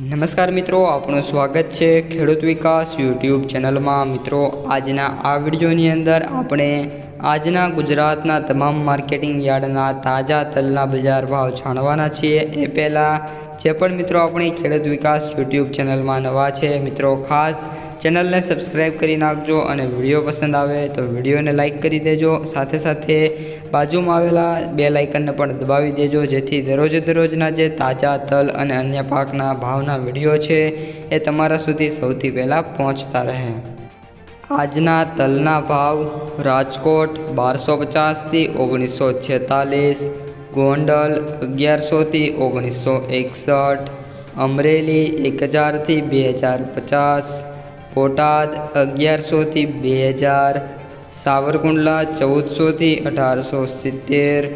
નમસ્કાર મિત્રો, આપનું સ્વાગત છે ખેડૂત વિકાસ યુટ્યુબ ચેનલમાં. મિત્રો, આજના આ વિડીયોની અંદર આપણે આજના ગુજરાતના તમામ માર્કેટિંગ યાર્ડના તાજા તલના બજાર ભાવ જાણવાના છીએ. એ પહેલાં જે પણ મિત્રો આપણી ખેડૂત વિકાસ યુટ્યુબ ચેનલમાં નવા છે, મિત્રો ખાસ ચેનલને સબસ્ક્રાઈબ કરી નાખજો અને વીડિયો પસંદ આવે તો વિડીયોને લાઇક કરી દેજો. સાથે સાથે બાજુમાં આવેલા બે લાઇકનને પણ દબાવી દેજો, જેથી દરરોજે દરરોજના જે તાજા તલ અને અન્ય પાકના ભાવના વીડિયો છે એ તમારા સુધી સૌથી પહેલાં પહોંચતા રહે. આજના તલના ભાવ રાજકોટ બારસો પચાસથી ઓગણીસો છેતાલીસ ગોંડલ અગિયારસોથી ઓગણીસો એકસઠ, અમરેલી એક હજારથી બે હજાર પચાસ, બોટાદ અગિયારસોથી બે હજાર સાવરકુંડલા ચૌદસોથી અઢારસો સિત્તેર,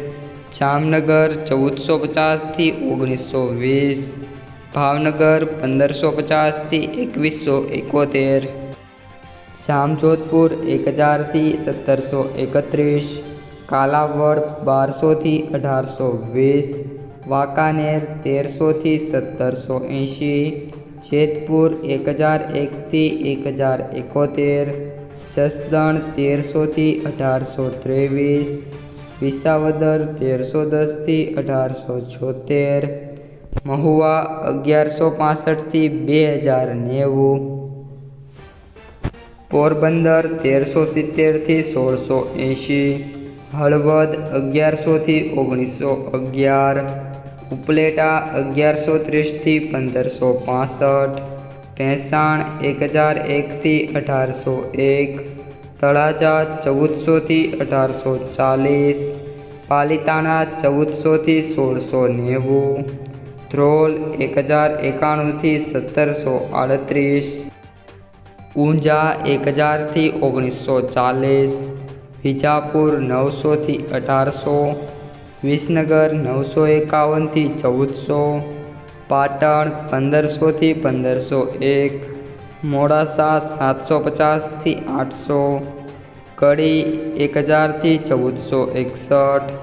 જામનગર ચૌદસો પચાસથી ઓગણીસો વીસ, ભાવનગર પંદરસો પચાસથી એકવીસો એકોતેર, જામજોધપુર એક હજારથી સત્તરસો એકત્રીસ કાલાવડ બારસોથી અઢારસો વીસ, વાંકાનેર તેરસોથી સત્તરસો એંશી, જેતપુર એક હજાર એકથી એક હજાર એકોતેર, જસદણ તેરસોથી અઢારસો ત્રેવીસ, વિસાવદર તેરસો દસથી અઢારસો છોતેર, મહુવા અગિયારસો પાસઠથી બે હજાર નેવું, પોરબંદર તેરસો સિત્તેરથી સોળસો એંશી હળવદ અગિયારસોથી ઓગણીસો અગિયાર, ઉપલેટા અગિયારસો ત્રીસથી પંદરસો પાસઠ ભેંસાણ એક હજાર એકથી અઢારસો એક, તળાજા ચૌદસોથી અઢારસો ચાલીસ, પાલિતાણા ચૌદસોથી સોળસો નેવું, ધ્રોલ એક હજાર એકાણુંથી સત્તરસો આડત્રીસ, ઊંઝા એક હજારથી ઓગણીસો ચાલીસ વિજાપુર નવસોથી અઢારસો, વિસનગર નવસો એકાવનથી ચૌદસો, પાટણ પંદરસોથી પંદરસો એક, મોડાસા સાતસો પચાસથી આઠસો, કડી એક હજારથી ચૌદસો એકસઠ,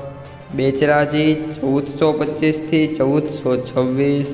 બેચરાજી ચૌદસો પચીસથી ચૌદસો છવ્વીસ